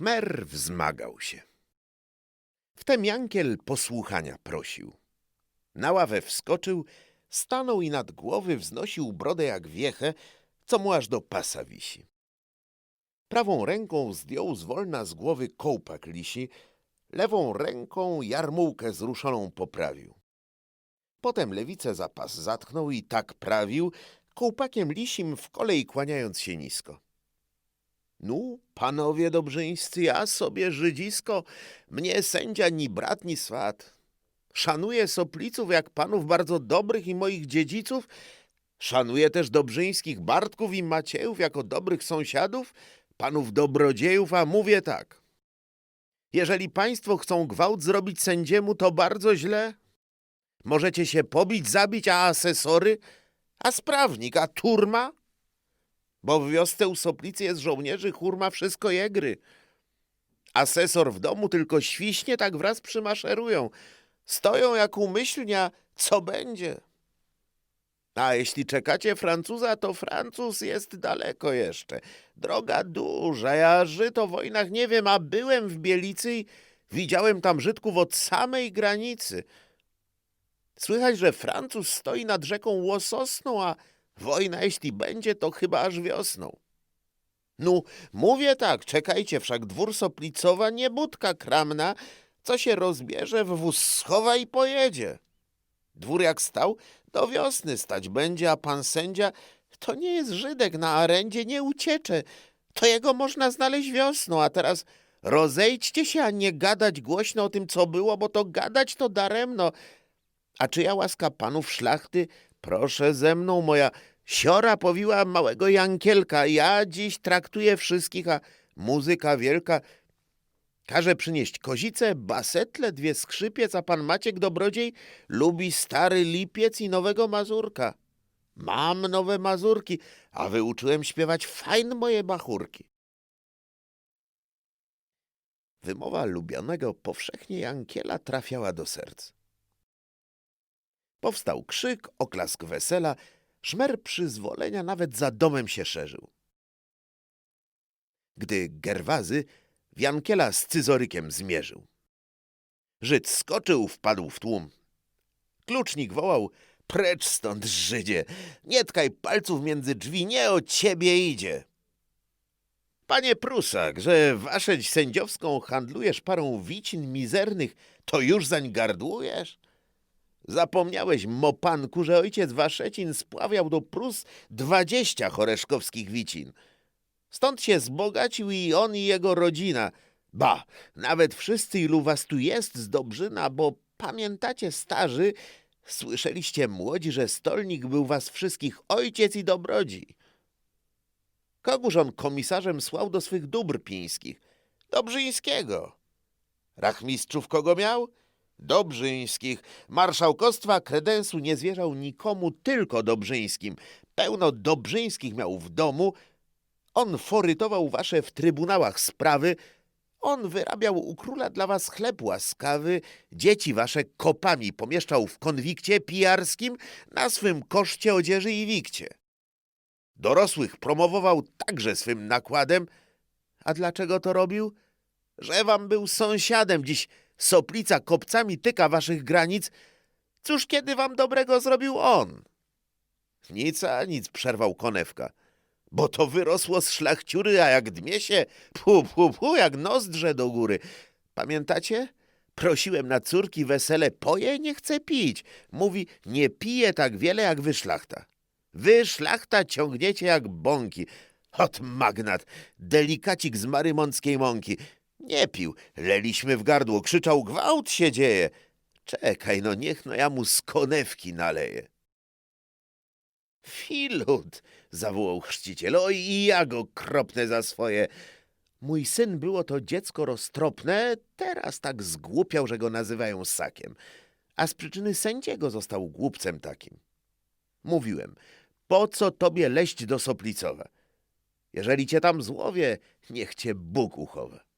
Szmer wzmagał się. Wtem Jankiel posłuchania prosił. Na ławę wskoczył, stanął i nad głowy wznosił brodę jak wiechę, co mu aż do pasa wisi. Prawą ręką zdjął zwolna z głowy kołpak lisi, lewą ręką jarmułkę zruszoną poprawił. Potem lewicę za pas zatknął i tak prawił, kołpakiem lisim w kolej kłaniając się nisko. Nu, panowie dobrzyńscy, ja sobie żydzisko, mnie sędzia ni brat, ni swat. Szanuję sopliców jak panów bardzo dobrych i moich dziedziców, szanuję też dobrzyńskich Bartków i Maciejów jako dobrych sąsiadów, panów dobrodziejów, a mówię tak. Jeżeli państwo chcą gwałt zrobić sędziemu, to bardzo źle. Możecie się pobić, zabić, a asesory, a sprawnik, a turma? Bo w wiosce u Soplicy jest żołnierzy, hurma, wszystko jegry. Asesor w domu tylko świśnie, tak wraz przymaszerują. Stoją jak umyślnia, co będzie. A jeśli czekacie Francuza, to Francuz jest daleko jeszcze. Droga duża, ja Żyd o wojnach nie wiem, a byłem w Bielicy i widziałem tam Żydków od samej granicy. Słychać, że Francuz stoi nad rzeką Łososną, a wojna jeśli będzie, to chyba aż wiosną. No, mówię tak, czekajcie, wszak dwór Soplicowa nie budka kramna, co się rozbierze, w wóz schowa i pojedzie. Dwór jak stał, do wiosny stać będzie, a pan sędzia to nie jest Żydek na arendzie, nie uciecze. To jego można znaleźć wiosną, a teraz rozejdźcie się, a nie gadać głośno o tym, co było, bo to gadać to daremno. A czy ja łaska panów szlachty? Proszę ze mną, moja siora powiła małego Jankielka. Ja dziś traktuję wszystkich, a muzyka wielka. Każe przynieść kozicę, basetle, dwie skrzypiec, a pan Maciek Dobrodziej lubi stary lipiec i nowego mazurka. Mam nowe mazurki, a wyuczyłem śpiewać fajne moje bachurki. Wymowa lubianego powszechnie Jankiela trafiała do serc. Powstał krzyk, oklask wesela, szmer przyzwolenia nawet za domem się szerzył. Gdy Gerwazy w Jankiela z cyzorykiem zmierzył. Żyd skoczył, wpadł w tłum. Klucznik wołał, precz stąd, Żydzie, nie tkaj palców między drzwi, nie o ciebie idzie. Panie Prusak, że waszeć sędziowską handlujesz parą wicin mizernych, to już zań gardłujesz? Zapomniałeś, mopanku, że ojciec Waszecin spławiał do Prus dwadzieścia choreszkowskich wicin. Stąd się zbogacił i on i jego rodzina. Ba, nawet wszyscy, ilu was tu jest z Dobrzyna, bo pamiętacie starzy, słyszeliście młodzi, że stolnik był was wszystkich ojciec i dobrodzi. Kogóż on komisarzem słał do swych dóbr pińskich? Dobrzyńskiego. Rachmistrzów kogo miał? Dobrzyńskich. Marszałkostwa kredensu nie zwierzał nikomu, tylko Dobrzyńskim. Pełno Dobrzyńskich miał w domu. On forytował wasze w trybunałach sprawy. On wyrabiał u króla dla was chleb łaskawy. Dzieci wasze kopami pomieszczał w konwikcie pijarskim na swym koszcie odzieży i wikcie. Dorosłych promowował także swym nakładem. A dlaczego to robił? Że wam był sąsiadem, dziś soplica kopcami tyka waszych granic. Cóż kiedy wam dobrego zrobił on? Nic a nic, przerwał konewka. Bo to wyrosło z szlachciury, a jak dmie się, pu, pu, pu, jak nozdrze do góry. Pamiętacie? Prosiłem na córki wesele, poje nie chce pić. Mówi, nie pije tak wiele jak wy szlachta. Wy szlachta ciągniecie jak bąki. Ot magnat, delikacik z marymonckiej mąki. Nie pił, leliśmy w gardło, krzyczał, gwałt się dzieje. Czekaj, no niech no ja mu z konewki naleję. Filut, zawołał chrzciciel, oj i ja go kropnę za swoje. Mój syn było to dziecko roztropne, teraz tak zgłupiał, że go nazywają sakiem, a z przyczyny sędziego został głupcem takim. Mówiłem, po co tobie leść do Soplicowa? Jeżeli cię tam złowię, niech cię Bóg uchowa.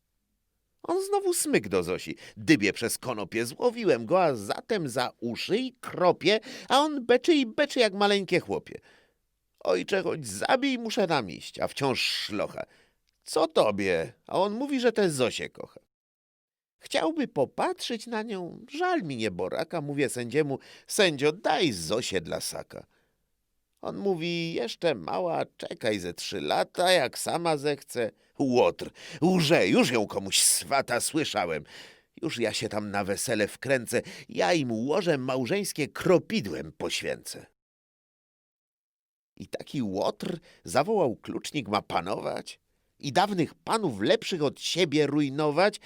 On znowu smyk do Zosi. Dybie przez konopie, złowiłem go, a zatem za uszy i kropie, a on beczy i beczy jak maleńkie chłopie. Ojcze, choć zabij, muszę nam iść, a wciąż szlocha. Co tobie? A on mówi, że też Zosię kocha. Chciałby popatrzeć na nią. Żal mi nieboraka, mówię sędziemu, sędzio, daj Zosię dla saka. On mówi, jeszcze mała, czekaj ze trzy lata, jak sama zechce. Łotr, łże, już ją komuś swata słyszałem. Już ja się tam na wesele wkręcę, ja im łoże małżeńskie kropidłem poświęcę. I taki łotr zawołał klucznik ma panować i dawnych panów lepszych od siebie rujnować,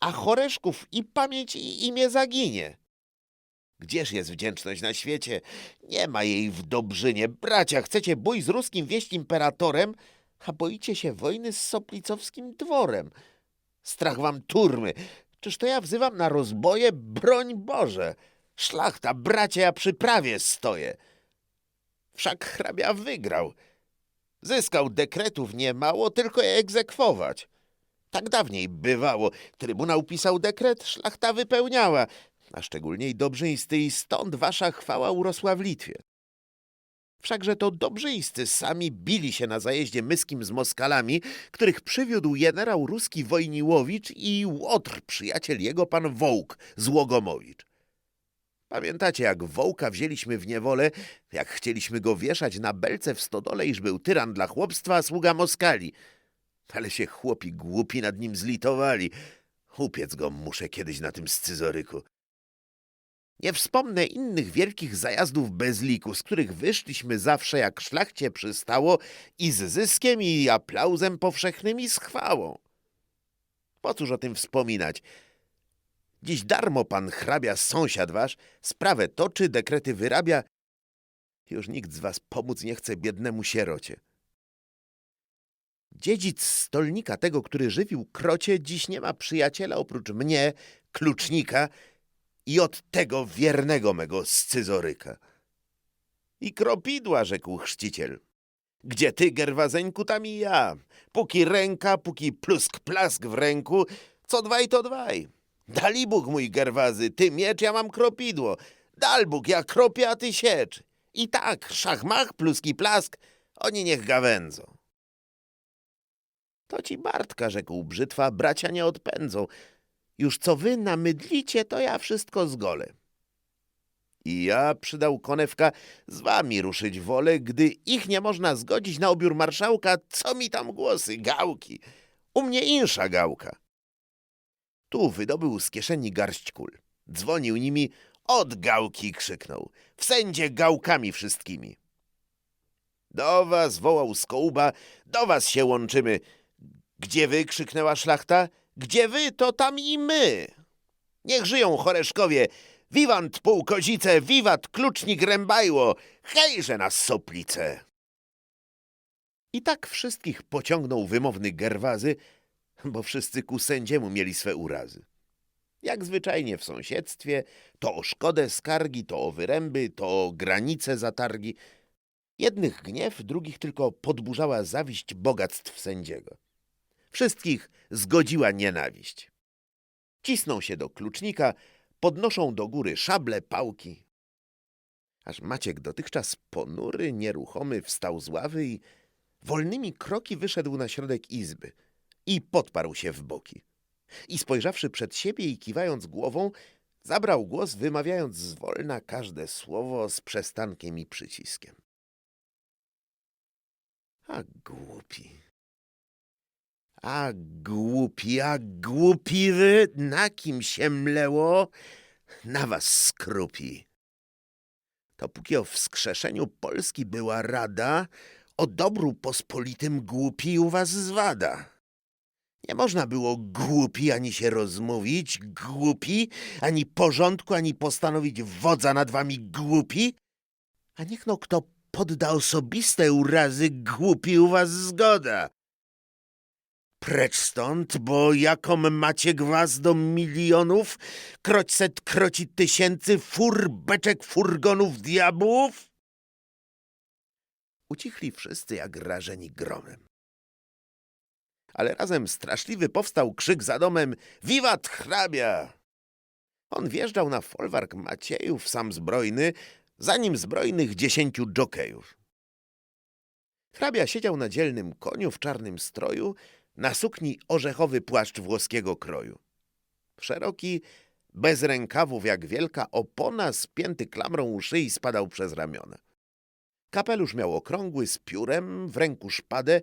a choreszków i pamięć i imię zaginie. Gdzież jest wdzięczność na świecie? Nie ma jej w Dobrzynie. Bracia, chcecie bój z ruskim wieść imperatorem, a boicie się wojny z soplicowskim dworem. Strach wam turmy. Czyż to ja wzywam na rozboje? Broń Boże! Szlachta, bracia, ja przy prawie stoję. Wszak hrabia wygrał. Zyskał dekretów niemało, tylko je egzekwować. Tak dawniej bywało. Trybunał pisał dekret, szlachta wypełniała, a szczególniej dobrzyńscy i stąd wasza chwała urosła w Litwie. Wszakże to dobrzyńscy sami bili się na zajeździe myskim z Moskalami, których przywiódł generał ruski Wojniłowicz i Łotr, przyjaciel jego pan Wołk z Łogomowicz. Pamiętacie, jak Wołka wzięliśmy w niewolę, jak chcieliśmy go wieszać na belce w stodole, iż był tyran dla chłopstwa, a sługa Moskali. Ale się chłopi głupi nad nim zlitowali. Upiec go muszę kiedyś na tym scyzoryku. Nie wspomnę innych wielkich zajazdów bez liku, z których wyszliśmy zawsze jak szlachcie przystało i z zyskiem i aplauzem powszechnym i z chwałą. Po cóż o tym wspominać? Dziś darmo pan hrabia, sąsiad wasz, sprawę toczy, dekrety wyrabia. Już nikt z was pomóc nie chce biednemu sierocie. Dziedzic stolnika tego, który żywił krocie, dziś nie ma przyjaciela oprócz mnie, klucznika i od tego wiernego mego scyzoryka. I kropidła, rzekł chrzciciel. Gdzie ty, Gerwazeńku, tam i ja. Póki ręka, póki plusk-plask w ręku, co dwaj to dwaj. Dali Bóg, mój Gerwazy, ty miecz, ja mam kropidło. Dal Bóg, ja kropię, a ty siecz. I tak, szachmach, pluski plask, oni niech gawędzą. To ci Bartka, rzekł brzytwa, bracia nie odpędzą. Już co wy namydlicie, to ja wszystko zgolę. I ja, przydał konewka, z wami ruszyć wolę, gdy ich nie można zgodzić na obiór marszałka, co mi tam głosy, gałki. U mnie insza gałka. Tu wydobył z kieszeni garść kul. Dzwonił nimi, od gałki krzyknął. W sędzie gałkami wszystkimi. Do was, wołał Skołba, do was się łączymy. Gdzie wy, krzyknęła szlachta. Gdzie wy, to tam i my. Niech żyją choreszkowie. Wiwant półkozice, wiwat klucznik rębajło. Hejże nas soplice. I tak wszystkich pociągnął wymowny Gerwazy, bo wszyscy ku sędziemu mieli swe urazy. Jak zwyczajnie w sąsiedztwie, to o szkodę skargi, to o wyręby, to o granice zatargi. Jednych gniew, drugich tylko podburzała zawiść bogactw sędziego. Wszystkich zgodziła nienawiść. Cisną się do klucznika, podnoszą do góry szable, pałki. Aż Maciek dotychczas ponury, nieruchomy wstał z ławy i wolnymi kroki wyszedł na środek izby i podparł się w boki. I spojrzawszy przed siebie i kiwając głową, zabrał głos, wymawiając zwolna każde słowo z przestankiem i przyciskiem. A głupi. A głupi, a głupi wy, na kim się mleło? Na was skrupi. To póki o wskrzeszeniu Polski była rada, o dobru pospolitym głupi u was zwada. Nie można było głupi ani się rozmówić, głupi, ani porządku, ani postanowić wodza nad wami głupi. A niech no kto podda osobiste urazy, głupi u was zgoda. Precz stąd, bo jaką macie gwas do milionów, kroćset kroci tysięcy, fur, beczek, furgonów, diabłów? Ucichli wszyscy jak rażeni gromem. Ale razem straszliwy powstał krzyk za domem Wiwat hrabia! On wjeżdżał na folwark Maciejów sam zbrojny, za nim zbrojnych dziesięciu dżokejów. Hrabia siedział na dzielnym koniu w czarnym stroju, Na sukni orzechowy płaszcz włoskiego kroju. Szeroki, bez rękawów jak wielka opona, spięty klamrą u szyi spadał przez ramiona. Kapelusz miał okrągły, z piórem, w ręku szpadę,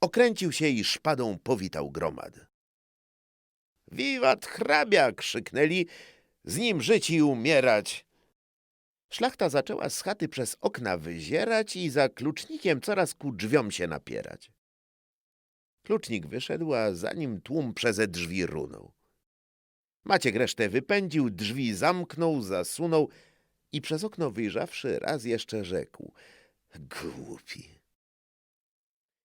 okręcił się i szpadą powitał gromad. Wiwat hrabia! krzyknęli, z nim żyć i umierać. Szlachta zaczęła z chaty przez okna wyzierać i za klucznikiem coraz ku drzwiom się napierać. Klucznik wyszedł, a za nim tłum przeze drzwi runął. Maciek resztę wypędził, drzwi zamknął, zasunął i przez okno wyjrzawszy raz jeszcze rzekł — głupi.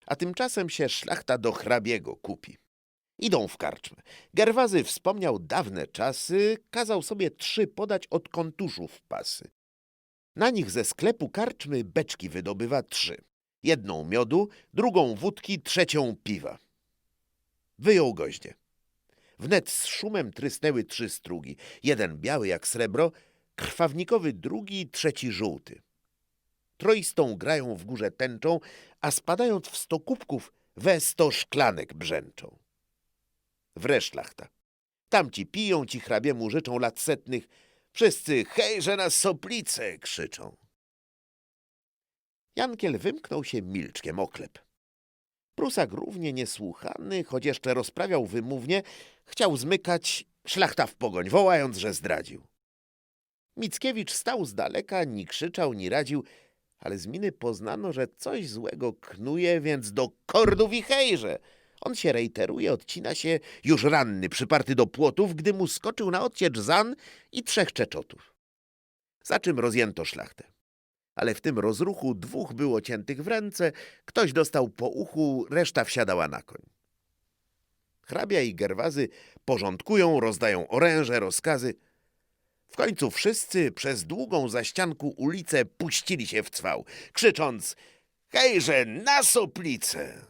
A tymczasem się szlachta do hrabiego kupi. Idą w karczmę. Gerwazy wspomniał dawne czasy, kazał sobie trzy podać od kontuszów pasy. Na nich ze sklepu karczmy beczki wydobywa trzy. Jedną miodu, drugą wódki, trzecią piwa. Wyjął goździe. Wnet z szumem trysnęły trzy strugi. Jeden biały jak srebro, krwawnikowy drugi, trzeci żółty. Troistą grają w górze tęczą, a spadając w sto kubków, we sto szklanek brzęczą. Wre szlachta. Tamci piją, ci hrabiemu życzą lat setnych, wszyscy hejże na soplice krzyczą. Jankiel wymknął się milczkiem oklep. Prusak równie niesłuchany, choć jeszcze rozprawiał wymównie, chciał zmykać szlachta w pogoń, wołając, że zdradził. Mickiewicz stał z daleka, ni krzyczał, ni radził, ale z miny poznano, że coś złego knuje, więc do kordów i hejże. On się rejteruje, odcina się, już ranny, przyparty do płotów, gdy mu skoczył na odciecz zan i trzech czeczotów. Za czym rozjęto szlachtę ale w tym rozruchu dwóch było ciętych w ręce, ktoś dostał po uchu, reszta wsiadała na koń. Hrabia i Gerwazy porządkują, rozdają oręże, rozkazy. W końcu wszyscy przez długą zaścianku ulicę puścili się w cwał, krzycząc Hejże, na suplicę!